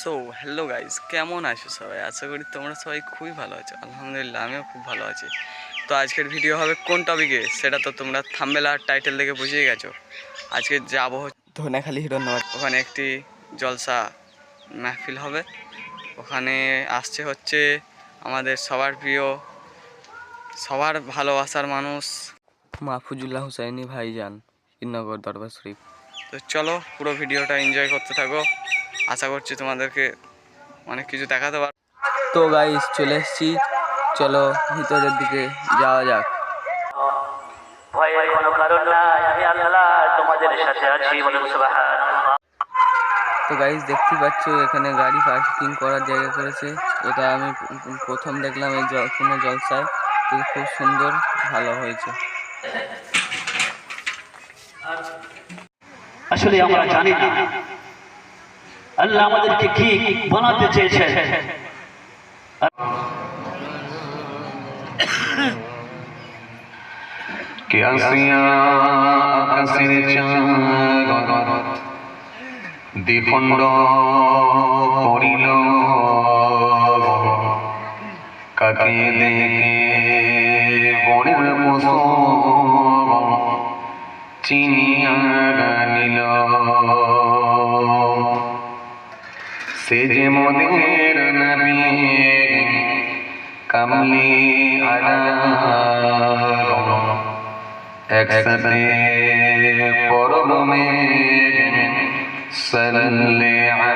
So hello guys কেমন আছো সবাই? আশা করি তোমরা সবাই খুবই ভালো আছো। আলহামদুলিল্লাহ, আমিও খুব ভালো আছি। তো আজকের ভিডিও হবে কোন টপিকে সেটা তো তোমরা থাম্বেল আর টাইটেল দেখে বুঝিয়ে গেছো। আজকে যাব ধনেখালি হিরণ্যবাদ। ওখানে একটি জলসা মাহফিল হবে। ওখানে আসছে হচ্ছে আমাদের সবার প্রিয়, সবার ভালোবাসার মানুষ মাহফুজুল্লাহ হুসাইনি ভাইজান, ইন্নগর দরবার শরীফ। তো চলো পুরো ভিডিওটা এনজয় করতে থাকো। আশা করছি তোমাদেরকে অনেক কিছু দেখাতে পার তো গাইস চলে এসেছি। চলো ভিতরের দিকে যাওয়া যাক। ভয়ের কোনো কারণ নাই আমি আল্লাহ তোমাদের সাথে আছি বলুন সুবহানাল্লাহ। তো গাইস দেখতে পাচ্ছ এখানে গাড়ি পার্কিং করার জায়গা করেছে। এটা আমি প্রথম দেখলাম এই কোনো জলসায়। তো খুব সুন্দর ভালো হয়েছে। আসলে আমরা জানি না আল্লাহ আমাদেরকে কি বানাতে চাঁদ দ্বিখণ্ড করিল কাকে দেখে চিনিয়া সে যে মদের নবী কামলি আনা একসাথে পরমে সাল্লে আলা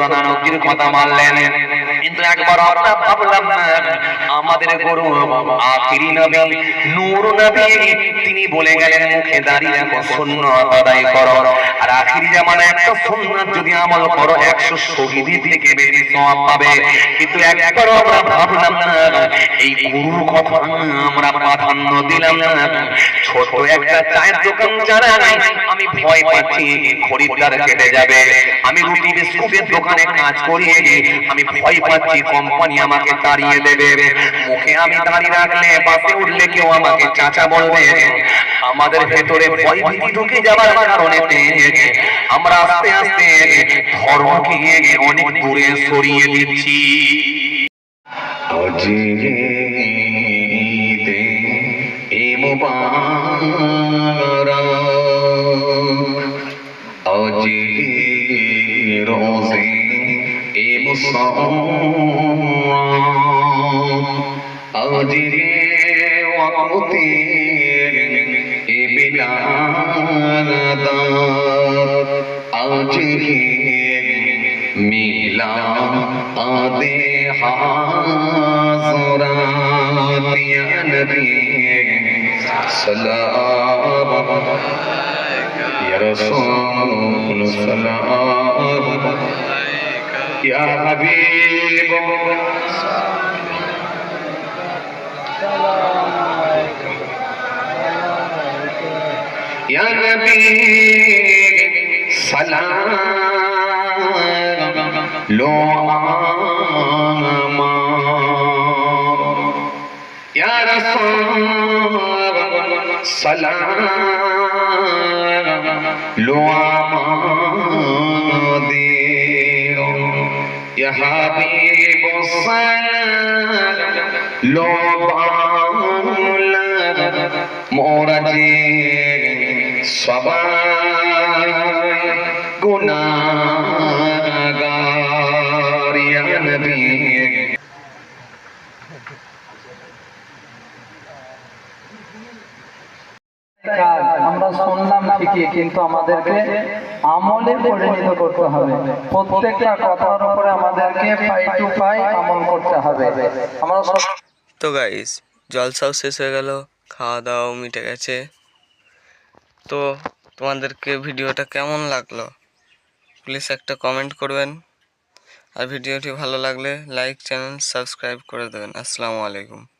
নানকের কথা মানলেন। কিন্তু একবার আমরা ভাবলাম না আমাদের গুরু আখিরি নবী, নূর নবী, তিনি বলে গেলেন, মুখে দাঁড়িয়ে রাখো, সুন্নত আদায় করো। আর আখিরি জামানায় একটা সুন্নাত যদি আমল করো, একশো শহীদি থেকে বেশি সওয়াব পাবে। কিন্তু একবার আমরা ভাবলাম না এই গুরুর কথা আমরা প্রাধান্য দিলাম না। ছোট একটা চায়ের দোকান যারা আমি ভয় পাচ্ছি, খরিদ্দার কেটে যাবে। আমি রুটি, বিস্কুটের দোকানে কাজ করি আমি ভয় পাচ্ছি কোম্পানি আমাকে তাড়িয়ে দেবে। মুখে আমি দাঁড়িয়ে রাখলে বাসে উঠলে কেউ আমাকে চাচা বলবে। আমাদের ভেতরে ভয় ঢুকে যাওয়ার কারণে আমরা আস্তে আস্তে ধর্মকে অনেক দূরে সরিয়ে দিচ্ছি। অজিতে এ মুবারক এ মুসল্লা অজি ওয়াক্তে এ বিলাদ অজি মিলা আদে হাজরাত ইয়া নবী সালাম ইয়া রাসূল يا حبيب. يا نبي سلام لو يا رسول سلام. লো আমাদের ইয়া হাবিব সালাম লো মোরা যে সবাই গুনাহগার ইয়া নবী আমরা শুনলাম ঠিকই, কিন্তু আমাদেরকে আমলে পরিণত করতে হবে। প্রত্যেকটা কথার উপরে আমাদেরকে পাই টু পাই আমল করতে হবে। আমরা তো গাইস জলসাও শেষ হয়ে গেল, খাওয়া দাওয়াও মিটে গেছে। তো তোমাদেরকে ভিডিওটা কেমন লাগল? প্লিজ একটা কমেন্ট করবেন। আর ভিডিওটি ভালো লাগলে লাইক চ্যানেল সাবস্ক্রাইব করে দেবেন। আসসালামু আলাইকুম।